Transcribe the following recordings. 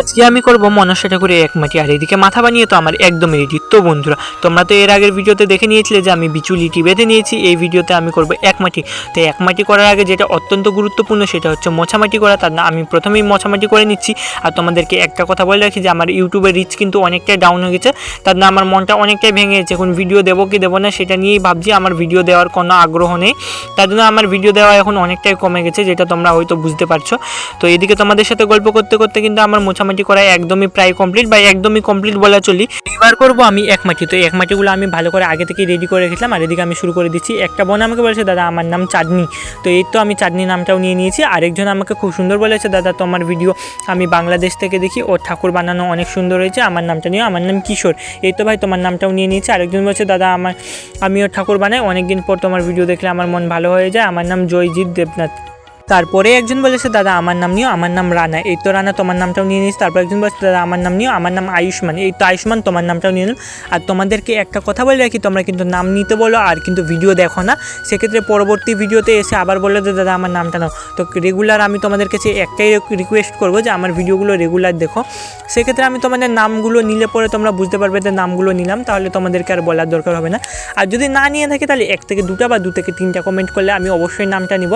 আজকে আমি করব মনসা ঠাকুরের এক মাটি। আর এদিকে মাথা বানিয়ে তো আমার একদমই রেডি তো বন্ধুরা, তোমরা তো এর আগের ভিডিওতে দেখে নিয়েছিলে যে আমি বিচুলিটি বেঁধে নিয়েছি, এই ভিডিওতে আমি করব এক মাটি। তো এক মাটি করার আগে যেটা অত্যন্ত গুরুত্বপূর্ণ সেটা হচ্ছে মোছামাটি করা। তার না আমি প্রথমেই মোছামাটি করে নিচ্ছি। আর তোমাদেরকে একটা কথা বলে রাখি যে আমার ইউটিউবের রিচ কিন্তু অনেকটাই ডাউন হয়ে গেছে। তার না আমার মনটা অনেকটাই ভেঙে গেছে। এখন ভিডিও দেবো কি দেবো না সেটা নিয়েই ভাবছি। আমার ভিডিও দেওয়ার কোনো আগ্রহ নেই। তার জন্য আমার ভিডিও দেওয়া এখন অনেকটাই কমে গেছে, যেটা তোমরা হয়তো বুঝতে পারছ। তো এদিকে তোমাদের সাথে গল্প করতে করতে কিন্তু আমার মোছামাটি করা একদমই প্রায় কমপ্লিট বা একদমই কমপ্লিট বলা চলি। এবার করব আমি এক মাটি। তো এক মাটিগুলো আমি ভালো করে আগে থেকে রেডি করে রেখেছিলাম আর এদিকে আমি শুরু করে দিচ্ছি। একটা বোন আমাকে বলেছে, দাদা, আমার নাম চাঁদনি। তো এই তো আমি চাঁদনি নামটাও নিয়ে নিয়েছি। আরেকজন আমাকে খুব সুন্দর বলেছে, দাদা, তোমার ভিডিও আমি বাংলাদেশ থেকে দেখি। ওর ঠাকুর বানানো অনেক সুন্দর হয়েছে। আমার নামটা নিও। আমার নাম কিশোর। এই তো ভাই, তোমার নামটাও নিয়ে নিয়েছি। আরেকজন বলছে, দাদা, আমার আমিও ঠাকুর বানাই। অনেকদিন পর তোমার ভিডিও দেখলে আমার মন ভালো হয়ে যায়। আমার নাম জয়জিৎ দেবনাথ। তারপরে একজন বলেছে দাদা, আমার নাম নিও, আমার নাম রানা। এই তো রানা, তোমার নামটাও নিয়ে নিস। তারপর একজন বলেছে দাদা, আমার নাম নিও, আমার নাম আয়ুষ্মান। এই তো আয়ুষ্মান, তোমার নামটাও নিয়ে নিলাম আর তোমাদেরকে একটা কথা বলে রাখি, তোমরা কিন্তু নাম নিতে বলো আর কিন্তু ভিডিও দেখো না। সেক্ষেত্রে পরবর্তী ভিডিওতে এসে আবার বললে যে দাদা, আমার নামটা নাও। তো রেগুলার আমি তোমাদের কাছে একটাই রিকোয়েস্ট করব যে, আমার ভিডিওগুলো রেগুলার দেখো। সেক্ষেত্রে আমি তোমাদের নামগুলো নিলে পরে তোমরা বুঝতে পারবে যে, নামগুলো নিলাম। তাহলে তোমাদেরকে আর বলার দরকার হবে না। আর যদি না নিয়ে থাকে, তাহলে এক থেকে দুটা বা দু থেকে তিনটা কমেন্ট করলে আমি অবশ্যই নামটা নিব।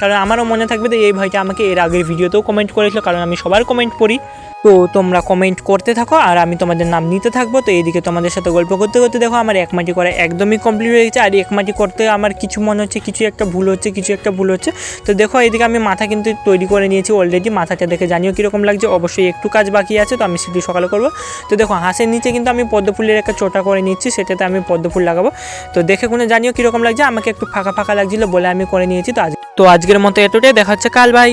কারণ আমারও মনে থাকবে, তো এই ভাইটা আমাকে এর আগের ভিডিওতেও কমেন্ট করেছিল, কারণ আমি সবার কমেন্ট পড়ি। তো তোমরা কমেন্ট করতে থাকো, আর আমি তোমাদের নাম নিতে থাকব, তো এইদিকে তোমাদের সাথে গল্প করতে করতে দেখো, আমার এক মাটি করা একদমই কমপ্লিট হয়ে গেছে, আর এক মাটি করতে আমার কিছু মনে হচ্ছে, কিছু একটা ভুল হচ্ছে, কিছু একটা ভুল হচ্ছে। তো দেখো, এইদিকে আমি মাথা কিন্তু তৈরি করে নিয়েছি অলরেডি মাথাটা দেখে জানিও কীরকম লাগছে, অবশ্যই একটু কাজ বাকি আছে, তো আমি সেটি সকালে করব। তো দেখো, হাঁসের নিচে কিন্তু আমি পদ্ম ফুলের একটা চোটা করে নিচ্ছি, সেটাতে আমি পদ্ম ফুল লাগাবো। তো দেখে কোনো জানিও কীরকম লাগছে, আমাকে একটু ফাঁকা ফাঁকা লাগছিল বলে আমি করে নিয়েছি, তো আজ তো আজকের মতো এতটাই। দেখা হচ্ছে কাল ভাই